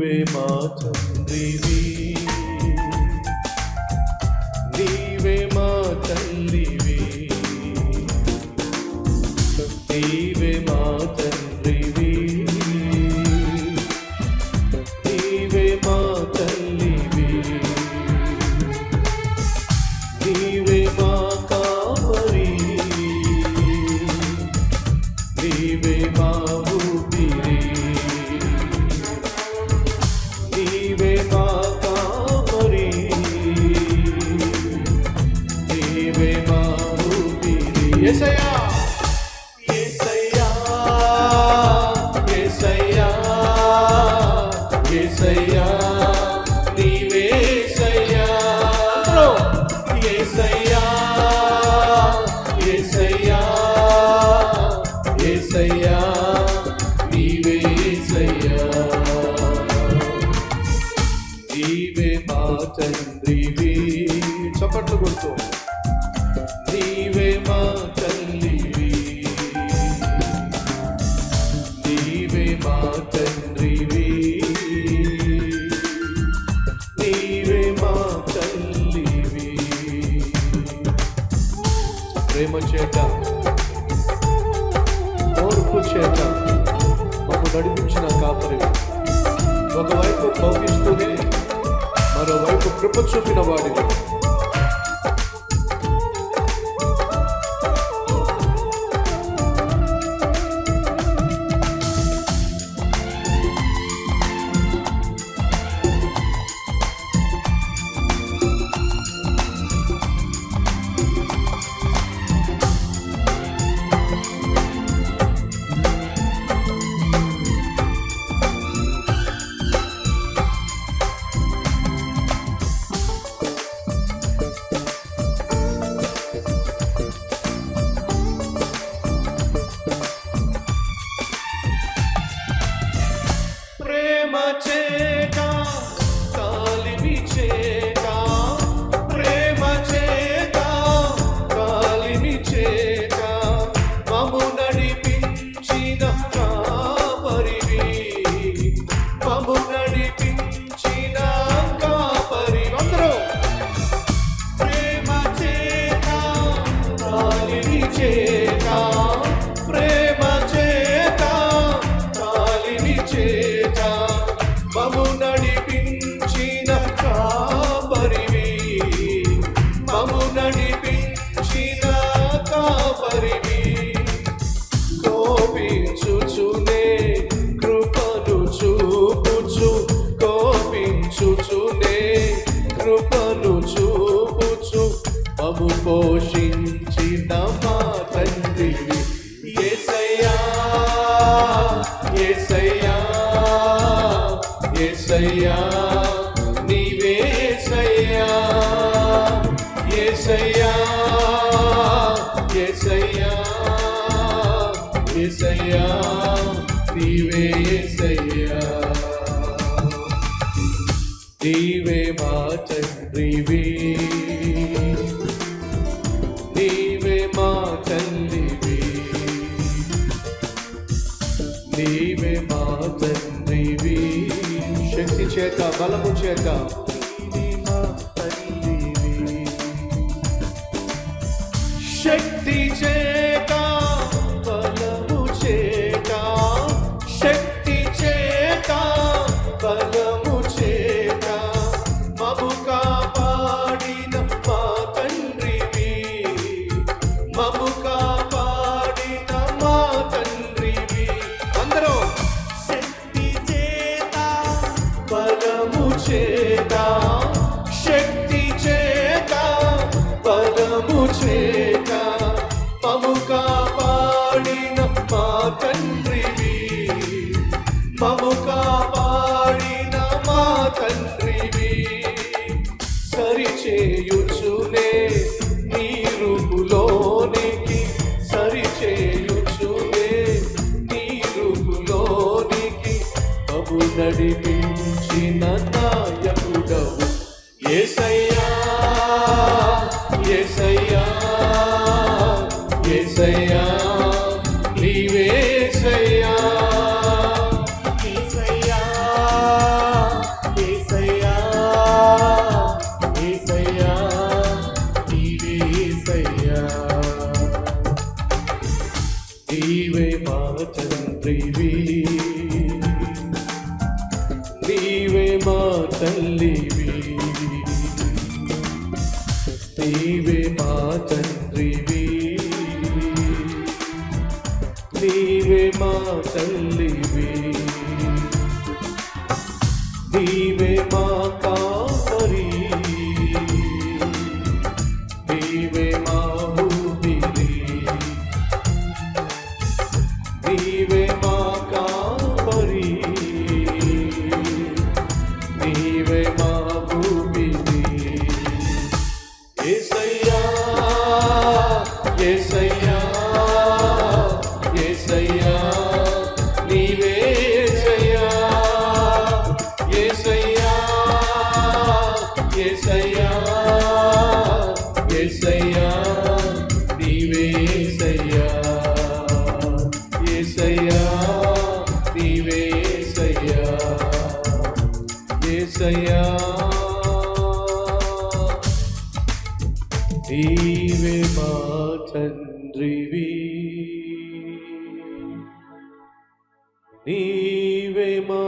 నీవే మా తండ్రివి నీవే మా తండ్రివి నీవే మా తండ్రివి నీవే మా తల్లివి నీవే మా కాపరి నీవే మా ప్రేమ చేత ఓర్పు చేత మాకు నడిపించిన కాపరి. ఒకవైపు భవిస్తూనే మరోవైపు కృప చూపిన వాడిని కోపించుచునే కృపను చూపుచు కోపించుచునే కృపను చూపుచు మము పోషించిన మా తండ్రివి ఏసయ్యా ఏసయ్యా ఏసయ్యా నీవేసయ్యా ఏసయ్యా ఏసయ్యా ఏసయ్యా. నీవేసయ్యా నీవే మా తండ్రివి. నీవే మా తల్లివి. నీవే మా తండ్రివి. శక్తి చేత బలము చేత. శక్తి చేత తండ్రివి సరిచేయుచునే నీ రూపులోనికి సరిచేయుచునే నీ రూపులోనికి మము నడిపించిన నాయకుడవు తల్లివి నీవే మా తండ్రివి నీవే మా తల్లివి నీవే మా కాపరి నీవే మా భూమివి నీవే నీవే మా తండ్రివి నీవే మా